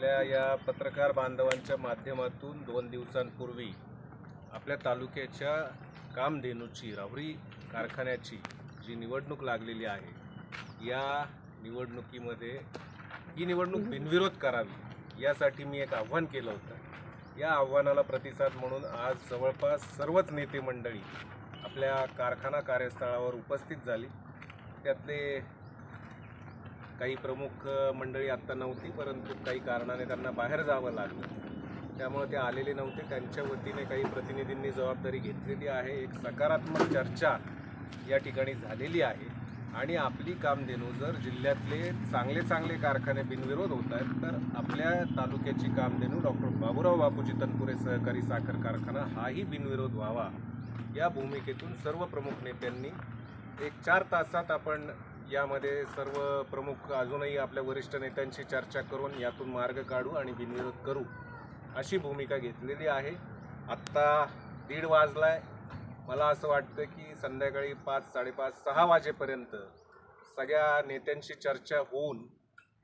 आपल्या या पत्रकार बांधवांच्या माध्यमातून दोन दिवसांपूर्वी आपल्या तालुक्याच्या कामधेनूची राहुरी कारखान्याची जी निवडणूक लागलेली आहे या निवडणुकीमध्ये ही निवडणूक बिनविरोध करावी यासाठी मी एक आव्हान केलं होतं. या आव्हानाला प्रतिसाद म्हणून आज जवळपास सर्वच नेते मंडळी आपल्या कारखाना कार्यस्थळावर उपस्थित झाली. त्यातले काही प्रमुख मंडळी आत्ता नव्हती परंतु काही कारणाने त्यांना बाहेर जावं लागलं. त्यामुळे ते आलेले नव्हते. त्यांच्या वतीने काही प्रतिनिधींनी जबाबदारी घेतलेली आहे. एक सकारात्मक चर्चा या ठिकाणी झालेली आहे. आणि आपली कामधेनू जर जिल्ह्यातले चांगले चांगले कारखाने बिनविरोध होत आहेत तर आपल्या तालुक्याची कामधेनू डॉक्टर बाबूराव बापूजी तनपुरे सहकारी साखर कारखाना हाही बिनविरोध व्हावा. या भूमिकेतून सर्व प्रमुख नेत्यांनी एक चार तासात आपण यामध्ये सर्व प्रमुख अजूनही आपल्या वरिष्ठ नेत्यांशी चर्चा करून यातून मार्ग काढू आणि बिनविरोध करू अशी भूमिका घेतलेली आहे. आत्ता दीड वाजलाय. मला असं वाटतं की संध्याकाळी पाच साडेपाच सहा वाजेपर्यंत सगळ्या नेत्यांशी चर्चा होऊन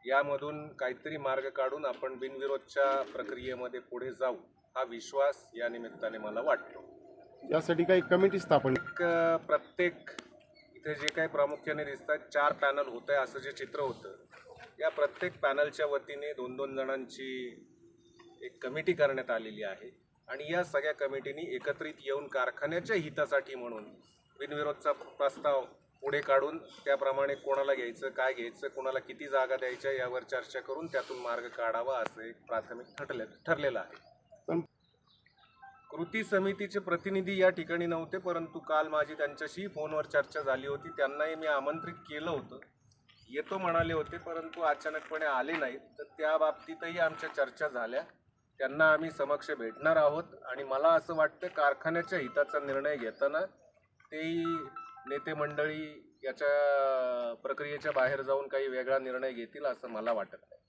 यामधून काहीतरी मार्ग काढून आपण बिनविरोधच्या प्रक्रियेमध्ये पुढे जाऊ हा विश्वास या निमित्ताने मला वाटतो. यासाठी काही कमिटी स्थापन प्रत्येक इथे जे काही प्रामुख्याने दिसतात चार पॅनल होत आहे असं जे चित्र होतं. या प्रत्येक पॅनलच्या वतीने दोन दोन जणांची एक कमिटी करण्यात आलेली आहे. आणि या सगळ्या कमिटीनी एकत्रित येऊन कारखान्याच्या हितासाठी म्हणून बिनविरोधचा प्रस्ताव पुढे काढून त्याप्रमाणे कोणाला घ्यायचं काय घ्यायचं कोणाला किती जागा द्यायच्या यावर चर्चा करून त्यातून मार्ग काढावा असं एक प्राथमिक ठरले ठरलेलं आहे. पण कृती समितीचे प्रतिनिधी या ठिकाणी नव्हते परंतु काल माझी त्यांच्याशी फोनवर चर्चा झाली होती. त्यांनाही मी आमंत्रित केलं होतं. येतो म्हणाले होते परंतु अचानकपणे आले नाहीत. तर त्या बाबतीतही आमच्या चर्चा झाल्या. त्यांना आम्ही समक्ष भेटणार आहोत आणि मला असं वाटतं कारखान्याच्या हिताचा निर्णय घेताना तेही नेते मंडळी याच्या प्रक्रियेच्या बाहेर जाऊन काही वेगळा निर्णय घेतील असं मला वाटत नाही.